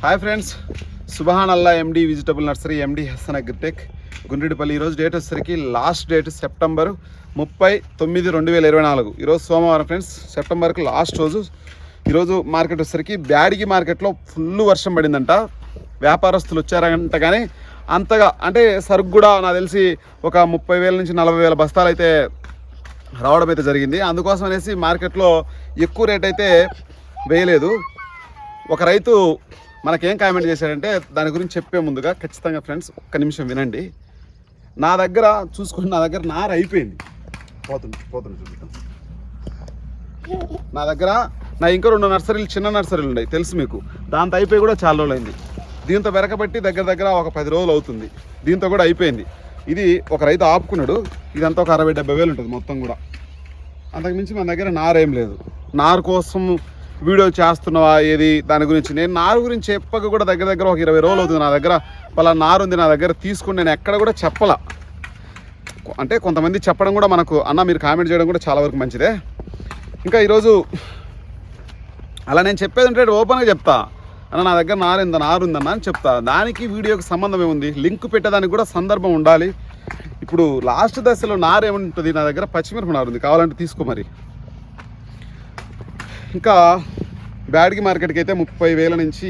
Hi friends Subhan Allah MD vegetable nursery MD Hasan Agritech Gundridipalli. ఈరోజు date వచ్చేసరికి last date September ముప్పై తొమ్మిది రెండు వేల ఇరవై నాలుగు. ఈరోజు సోమవారం ఫ్రెండ్స్ సెప్టెంబర్కి లాస్ట్ రోజు. ఈరోజు మార్కెట్ వచ్చేసరికి బ్యాడిగి మార్కెట్లో ఫుల్ వర్షం పడిందంట. వ్యాపారస్తులు వచ్చారంట కానీ అంతగా అంటే సరుకు కూడా నాకు తెలిసి ఒక ముప్పై వేల నుంచి నలభై వేల బస్తాలు అయితే రావడం అయితే జరిగింది. అందుకోసం అనేసి మార్కెట్లో ఎక్కువ రేట్ అయితే వేయలేదు. ఒక రైతు మనకేం కామెంట్ చేశాడంటే దాని గురించి చెప్పే ముందుగా ఖచ్చితంగా ఫ్రెండ్స్ ఒక్క నిమిషం వినండి. నా దగ్గర చూసుకోండి నా దగ్గర నార అయిపోయింది. పోతుంది పోతుంది చూపిస్తాం నా దగ్గర నా ఇంకా రెండు నర్సరీలు చిన్న నర్సరీలు ఉన్నాయి తెలుసు మీకు. దాంతో అయిపోయి కూడా చాలా రోజులు అయింది. దీంతో వెరకబట్టి దగ్గర దగ్గర ఒక పది రోజులు అవుతుంది. దీంతో కూడా అయిపోయింది. ఇది ఒక రైతు ఆపుకున్నాడు. ఇదంతా ఒక అరవై డెబ్బై వేలు ఉంటుంది మొత్తం కూడా. అంతకుమించి మన దగ్గర నారేం లేదు. నారు కోసం వీడియో చేస్తున్నావా? ఏది? దాని గురించి నేను నారు గురించి చెప్పక కూడా దగ్గర దగ్గర ఒక ఇరవై రోజులు అవుతుంది నా దగ్గర. పలా నారు ఉంది నా దగ్గర తీసుకుని నేను ఎక్కడ కూడా చెప్పాల. అంటే కొంతమంది చెప్పడం కూడా మనకు అన్న మీరు కామెంట్ చేయడం కూడా చాలా వరకు మంచిదే. ఇంకా ఈరోజు అలా నేను చెప్పేది ఉంటే ఓపెన్గా చెప్తా. అన్న నా దగ్గర నారు ఇంత నారు ఉందన్న అని చెప్తా. దానికి వీడియోకి సంబంధం ఏముంది? లింక్ పెట్టేదానికి కూడా సందర్భం ఉండాలి. ఇప్పుడు లాస్ట్ దశలో నారు ఏముంటుంది? నా దగ్గర పచ్చిమిరప నారు ఉంది. కావాలంటే తీసుకో మరి. ఇంకా బ్యాడ్గి మార్కెట్కి అయితే ముప్పై వేల నుంచి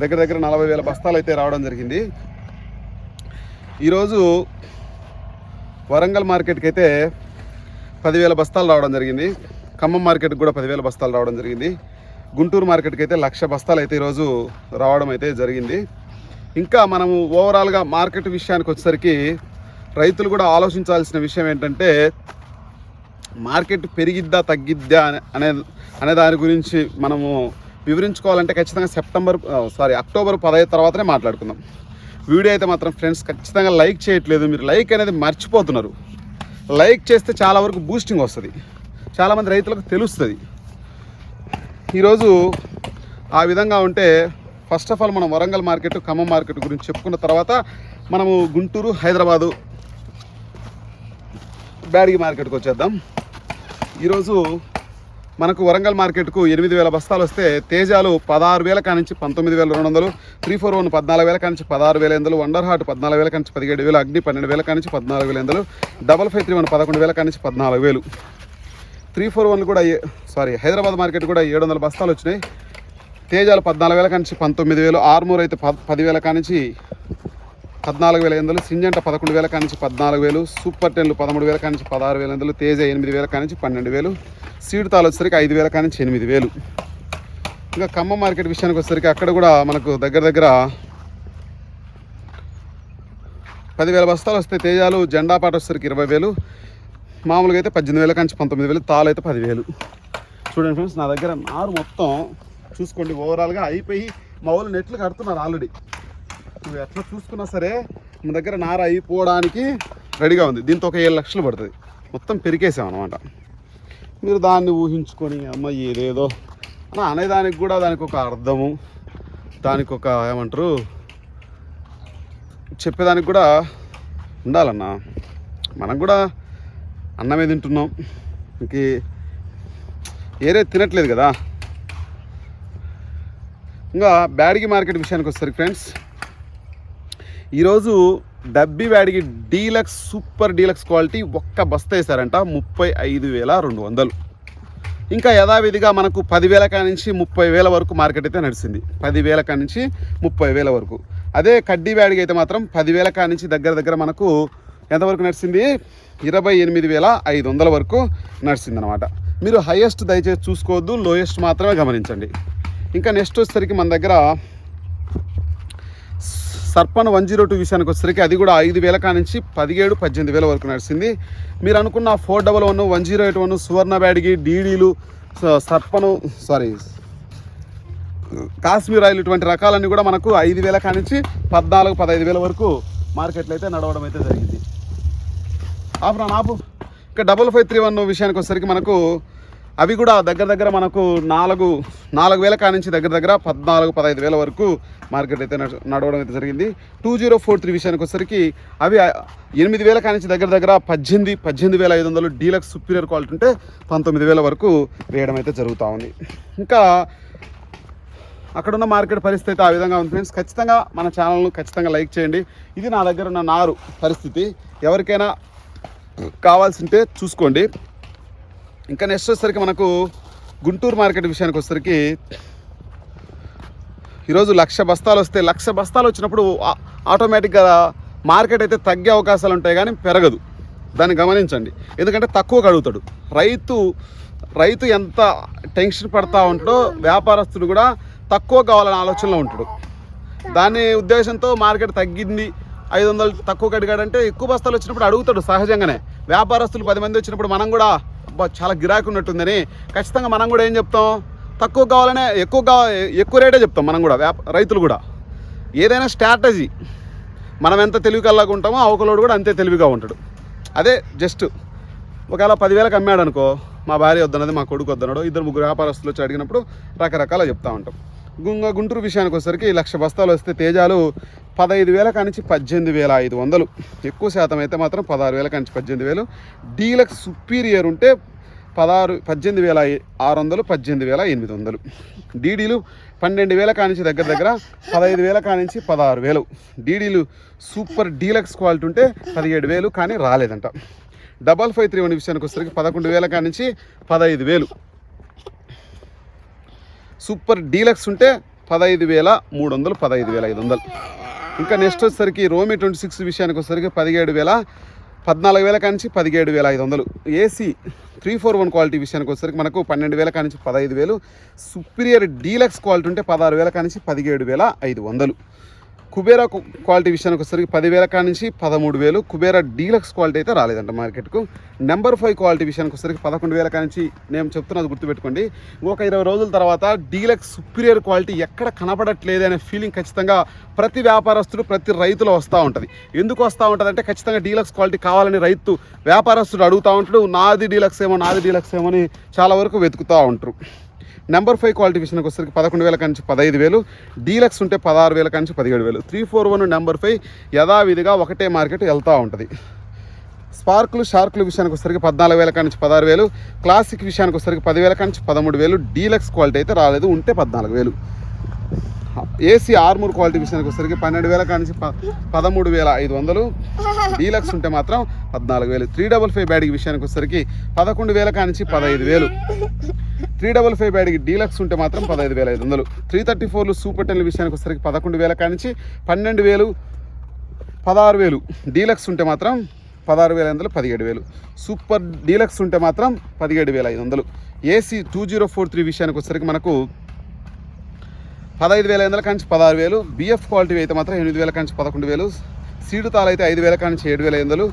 దగ్గర దగ్గర నలభై వేల బస్తాలు అయితే రావడం జరిగింది. ఈరోజు వరంగల్ మార్కెట్కి అయితే పదివేల బస్తాలు రావడం జరిగింది. ఖమ్మం మార్కెట్కి కూడా పదివేల బస్తాలు రావడం జరిగింది. గుంటూరు మార్కెట్కి అయితే లక్ష బస్తాలు అయితే ఈరోజు రావడం అయితే జరిగింది. ఇంకా మనము ఓవరాల్గా మార్కెట్ విషయానికి వచ్చేసరికి రైతులు కూడా ఆలోచించాల్సిన విషయం ఏంటంటే మార్కెట్ పెరిగిద్దా తగ్గిద్దా అనే అనే దాని గురించి మనము వివరించుకోవాలంటే ఖచ్చితంగా సెప్టెంబర్ సారీ అక్టోబర్ పదహైదు తర్వాతనే మాట్లాడుకుందాం. వీడియో అయితే మాత్రం ఫ్రెండ్స్ ఖచ్చితంగా లైక్ చేయట్లేదు మీరు లైక్ అనేది మర్చిపోతున్నారు. లైక్ చేస్తే చాలా వరకు బూస్టింగ్ వస్తుంది. చాలామంది రైతులకు తెలుస్తుంది. ఈరోజు ఆ విధంగా ఉంటే ఫస్ట్ ఆఫ్ ఆల్ మనం వరంగల్ మార్కెట్ ఖమ్మం మార్కెట్ గురించి చెప్పుకున్న తర్వాత మనము గుంటూరు హైదరాబాదు బ్యాడిగి మార్కెట్కి వచ్చేద్దాం. ఈరోజు మనకు వరంగల్ మార్కెట్కు ఎనిమిది వేల బస్తాలు వస్తే తేజాలు పదహారు వేల కానించి పంతొమ్మిది వేల రెండు వందలు త్రీ ఫోర్ వన్ పద్నాలుగు వేల కానించి పదహారు వేల ఎనిమిది వండర్ హార్ట్ పద్నాలుగు వేల కానించి పదిహేడు వేలు అగ్ని పన్నెండు వేల కానించి పద్నాలుగు వేల ఎనిమిది డబల్ ఫైవ్ త్రీ వన్ పదకొండు వేల కానించి పద్నాలుగు వేలు. త్రీ ఫోర్ వన్ కూడా సారీ హైదరాబాద్ మార్కెట్ కూడా ఏడు వందల బస్తాలు వచ్చినాయి. తేజాలు పద్నాలుగు వేల కానించి పంతొమ్మిది వేలు ఆర్మూర్ అయితే పదివేల కానించి పద్నాలుగు వేల ఎనిమిది సింజంట పదకొండు వేల కానించి పద్నాలుగు వేలు సూపర్ టెన్లు పదమూడు వేల కానించి పదహారు వేల ఎనిమిది తేజ ఎనిమిది వేల కానించి పన్నెండు వేలు. సీడ్ తాలు వచ్చేసరికి ఐదు వేల కానీ ఎనిమిది వేలు. ఇంకా ఖమ్మం మార్కెట్ విషయానికి వచ్చేసరికి అక్కడ కూడా మనకు దగ్గర దగ్గర పదివేల బస్తాలు వస్తే తేజాలు జెండా పాట వచ్చేసరికి ఇరవై వేలు. మామూలుగా అయితే పద్దెనిమిది వేల కానీ పంతొమ్మిది వేలు తాలు అయితే పదివేలు. చూడండి ఫ్రెండ్స్ నా దగ్గర నారు మొత్తం చూసుకోండి ఓవరాల్గా అయిపోయి మా వాళ్ళు నెట్లు కడుతున్నారు ఆల్రెడీ. నువ్వు ఎట్లా చూసుకున్నా సరే మన దగ్గర నార అయిపోవడానికి రెడీగా ఉంది. దీంతో ఒక ఏడు లక్షలు పడుతుంది. మొత్తం పెరికేసాం అనమాట మీరు దాన్ని ఊహించుకొని అమ్మ ఏదేదో అని అనేదానికి కూడా దానికి ఒక అర్థము దానికి ఒక ఏమంటారు చెప్పేదానికి కూడా ఉండాలన్న. మనం కూడా అన్నమే తింటున్నాం. ఇంక ఏరే తినట్లేదు కదా. ఇంకా బ్యాడిగి మార్కెట్ విషయానికి వస్తారు ఫ్రెండ్స్ ఈరోజు డబ్బి వాడికి డీలక్స్ సూపర్ డీలక్స్ క్వాలిటీ ఒక్క బస్తా వేశారంట ముప్పై ఐదు వేల రెండు వందలు. ఇంకా యథావిధిగా మనకు పదివేల కా నుంచి ముప్పై వేల వరకు మార్కెట్ అయితే నడిచింది. పదివేల కా నుంచి ముప్పై వేల వరకు. అదే కడ్డీ వ్యాడికి అయితే మాత్రం పదివేల కా నుంచి దగ్గర దగ్గర మనకు ఎంతవరకు నడిచింది? ఇరవై ఎనిమిది వేల ఐదు వందల వరకు నడిచింది అనమాట మీరు హైయెస్ట్ దయచేసి చూసుకోవద్దు లోయెస్ట్ మాత్రమే గమనించండి. ఇంకా నెక్స్ట్ వచ్చేసరికి మన దగ్గర సర్పన్ వన్ జీరో టూ విషయానికి వచ్చేసరికి అది కూడా ఐదు వేల కానించి పదిహేడు పద్దెనిమిది వేల వరకు నడిచింది మీరు అనుకున్న four double one one zero eight one Suvarna Byadgi డీడీలు సర్పను సారీ కాశ్మీర్ ఆయిల్ ఇటువంటి రకాలన్నీ కూడా మనకు ఐదు వేల కానించి పద్నాలుగు పదహైదు వేల వరకు మార్కెట్లో అయితే నడవడం అయితే జరిగింది. ఆపు. నాపు ఇంకా డబల్ ఫైవ్ త్రీ వన్ విషయానికి వచ్చేసరికి మనకు అవి కూడా దగ్గర దగ్గర మనకు నాలుగు నాలుగు వేల కానించి దగ్గర దగ్గర పద్నాలుగు పదహైదు వేల వరకు మార్కెట్ అయితే నడవడం అయితే జరిగింది. టూ జీరో ఫోర్ త్రీ విషయానికి వచ్చేసరికి అవి ఎనిమిది వేల కానించి దగ్గర దగ్గర పద్దెనిమిది పద్దెనిమిది వేల ఐదు వందలు డీలక్స్ సుపీరియర్ క్వాలిటీ ఉంటే పంతొమ్మిది వేల వరకు వేయడం అయితే జరుగుతూ ఉంది. ఇంకా అక్కడ ఉన్న మార్కెట్ పరిస్థితి ఆ విధంగా ఉంది ఫ్రెండ్స్. ఖచ్చితంగా మన ఛానల్ను ఖచ్చితంగా లైక్ చేయండి. ఇది నా దగ్గర ఉన్న నారు పరిస్థితి. ఎవరికైనా కావాల్సింటే చూసుకోండి. ఇంకా నెక్స్ట్ వచ్చేసరికి మనకు గుంటూరు మార్కెట్ విషయానికి వచ్చేసరికి ఈరోజు లక్ష బస్తాలు వస్తే లక్ష బస్తాలు వచ్చినప్పుడు ఆటోమేటిక్గా మార్కెట్ అయితే తగ్గే అవకాశాలు ఉంటాయి కానీ పెరగదు. దాన్ని గమనించండి. ఎందుకంటే తక్కువ కడుగుతాడు. రైతు రైతు ఎంత టెన్షన్ పడతా ఉంటాడో వ్యాపారస్తుడు కూడా తక్కువ కావాలనే ఆలోచనలో ఉంటాడు. దాని ఉద్దేశంతో మార్కెట్ తగ్గింది. ఐదు వందలు తక్కువ కడిగాడంటే ఎక్కువ బస్తాలు వచ్చినప్పుడు అడుగుతాడు సహజంగానే. వ్యాపారస్తులు పది మంది వచ్చినప్పుడు మనం కూడా అబ్బా చాలా గిరాకీ ఉన్నట్టుందని ఖచ్చితంగా మనం కూడా ఏం చెప్తాం? తక్కువ కావాలనే ఎక్కువ ఎక్కువ రేటే చెప్తాం మనం కూడా వ్యాప రైతులు కూడా. ఏదైనా స్ట్రాటజీ. మనం ఎంత తెలివి కల్లాగా ఉంటామో అవకలోడు కూడా అంతే తెలివిగా ఉంటాడు. అదే జస్ట్ ఒకవేళ పదివేలకు అమ్మాడు అనుకో మా భార్య వద్దన్నది మా కొడుకు వద్దన్నాడు ఇద్దరు ముగ్గురు వ్యాపారస్తులు వచ్చి అడిగినప్పుడు రకరకాల చెప్తా ఉంటాం. గుంగ గుంటూరు విషయానికి వచ్చేసరికి లక్ష బస్తాలు వస్తే తేజాలు పదహైదు వేల కానించి పద్దెనిమిది వేల ఐదు వందలు. ఎక్కువ శాతం అయితే మాత్రం పదహారు వేల కానించి పద్దెనిమిది వేలు. డీలక్స్ సుపీరియర్ ఉంటే పదహారు పద్దెనిమిది వేల ఆరు వందలు పద్దెనిమిది వేల ఎనిమిది వందలు. డీడీలు పన్నెండు వేల కానించి దగ్గర దగ్గర పదహైదు వేల కానించి పదహారు వేలు. డీడీలు సూపర్ డీలక్స్ క్వాలిటీ ఉంటే పదిహేడు వేలు కానీ రాలేదంట. డబల్ ఫైవ్ త్రీ వన్ విషయానికి వచ్చేసరికి పదకొండు వేల కానించి పదహైదు వేలు. సూపర్ డీలక్స్ ఉంటే పదహైదు వేల మూడు వందలు పదహైదు వేల ఐదు వందలు. ఇంకా నెక్స్ట్ వచ్చేసరికి రోమి ట్వంటీ సిక్స్ విషయానికి వచ్చేసరికి పదిహేడు వేల పద్నాలుగు వేల కానించి పదిహేడు వేల ఐదు వందలు. AC three four one quality విషయానికి వచ్చేసరికి మనకు పన్నెండు వేల కానించి పదహైదు వేలు. సుపీరియర్ డీలక్స్ క్వాలిటీ ఉంటే పదహారు వేల కానించి పదిహేడు వేల ఐదు వందలు. కుబేరా క్వాలిటీ విషయానికి వచ్చేసరికి పదివేల కాడ నుంచి పదమూడు వేలు. కుబేరా డీలక్స్ క్వాలిటీ అయితే రాలేదంట మార్కెట్కు. నెంబర్ ఫైవ్ క్వాలిటీ విషయానికి వచ్చేసరికి పదకొండు వేల కాడ నుంచి నేను చెప్తున్నది గుర్తుపెట్టుకోండి. ఒక ఇరవై రోజుల తర్వాత డీలక్స్ సుపీరియర్ క్వాలిటీ ఎక్కడ కనబడట్లేదు అనే ఫీలింగ్ ఖచ్చితంగా ప్రతి వ్యాపారస్తుడు ప్రతి రైతులో వస్తూ ఉంటుంది. ఎందుకు వస్తూ ఉంటుంది అంటే ఖచ్చితంగా డీలక్స్ క్వాలిటీ కావాలని రైతు వ్యాపారస్తుడు అడుగుతూ ఉంటాడు నాది డీలక్స్ ఏమో నాది డీలక్స్ ఏమో అని చాలా వరకు వెతుకుతూ ఉంటారు. నెంబర్ ఫైవ్ క్వాలిటీ విషయానికి వచ్చేసరికి పదకొండు వేల నుంచి పదహైదు వేలు. డీలక్స్ ఉంటే పదహారు వేల నుంచి పదిహేడు వేలు. Three four one number five యథావిధిగా ఒకటే మార్కెట్ వెళ్తూ ఉంటుంది. స్పార్కులు షార్కులు విషయానికి వచ్చేసరికి పద్నాలుగు వేల కానించి పదహారు వేలు. క్లాసిక్ విషయానికి వచ్చేసరికి పదివేల నుంచి పదమూడు వేలు. డీలక్స్ క్వాలిటీ అయితే రాలేదు ఉంటే పద్నాలుగు వేలు. ఏసీ ఆర్మూర్ క్వాలిటీ విషయానికి వచ్చేసరికి పన్నెండు వేల కానించి ప పదమూడు వేల ఐదు వందలు. డీలక్స్ ఉంటే మాత్రం పద్నాలుగు వేలు. త్రీ డబల్ ఫైవ్ బ్యాడ్కి విషయానికి వచ్చేసరికి పదకొండు వేల కానించి పదహైదు వేలు. Three double five Byadgi deluxe ఉంటే మాత్రం పదహైదు వేల ఐదు వందలు. త్రీ థర్టీ ఫోర్లు సూపర్ టెన్ విషయానికి వచ్చేసరికి పదకొండు వేల కానించి పన్నెండు వేలు పదహారు వేలు. డీలక్స్ ఉంటే మాత్రం పదహారు వేల ఐదు వందలు పదిహేడు వేలు. సూపర్ డీలక్స్ ఉంటే మాత్రం పదిహేడు వేల ఐదు వందలు. AC two zero four three విషయానికి వచ్చేసరికి మనకు పదహైదు వేల ఐదు వందల కాంచి పదహారు వేలు బిఎఫ్ క్వాలిటీ అయితే మాత్రం ఎనిమిది వేల కాంచి పదకొండు వేలు సీడు తాలు అయితే ఐదు వేల కాంచి ఏడు వేల ఐదు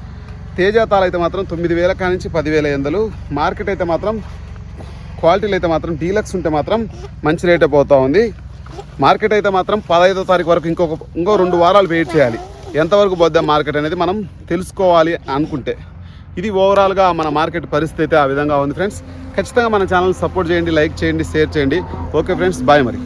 తేజ తాలు అయితే మాత్రం తొమ్మిది వేల కాంచి పదివేల ఐదు మార్కెట్ అయితే మాత్రం క్వాలిటీలు అయితే మాత్రం డీలక్స్ ఉంటే మాత్రం మంచి రేటే పోతూ ఉంది. మార్కెట్ అయితే మాత్రం పదహైదో తారీఖు వరకు ఇంకొక ఇంకో రెండు వారాలు వెయిట్ చేయాలి. ఎంతవరకు పోద్దాం మార్కెట్ అనేది మనం తెలుసుకోవాలి అనుకుంటే. ఇది ఓవరాల్గా మన మార్కెట్ పరిస్థితి అయితే ఆ విధంగా ఉంది ఫ్రెండ్స్. ఖచ్చితంగా మన ఛానల్ సపోర్ట్ చేయండి లైక్ చేయండి షేర్ చేయండి. ఓకే ఫ్రెండ్స్ బాయ్ మరి.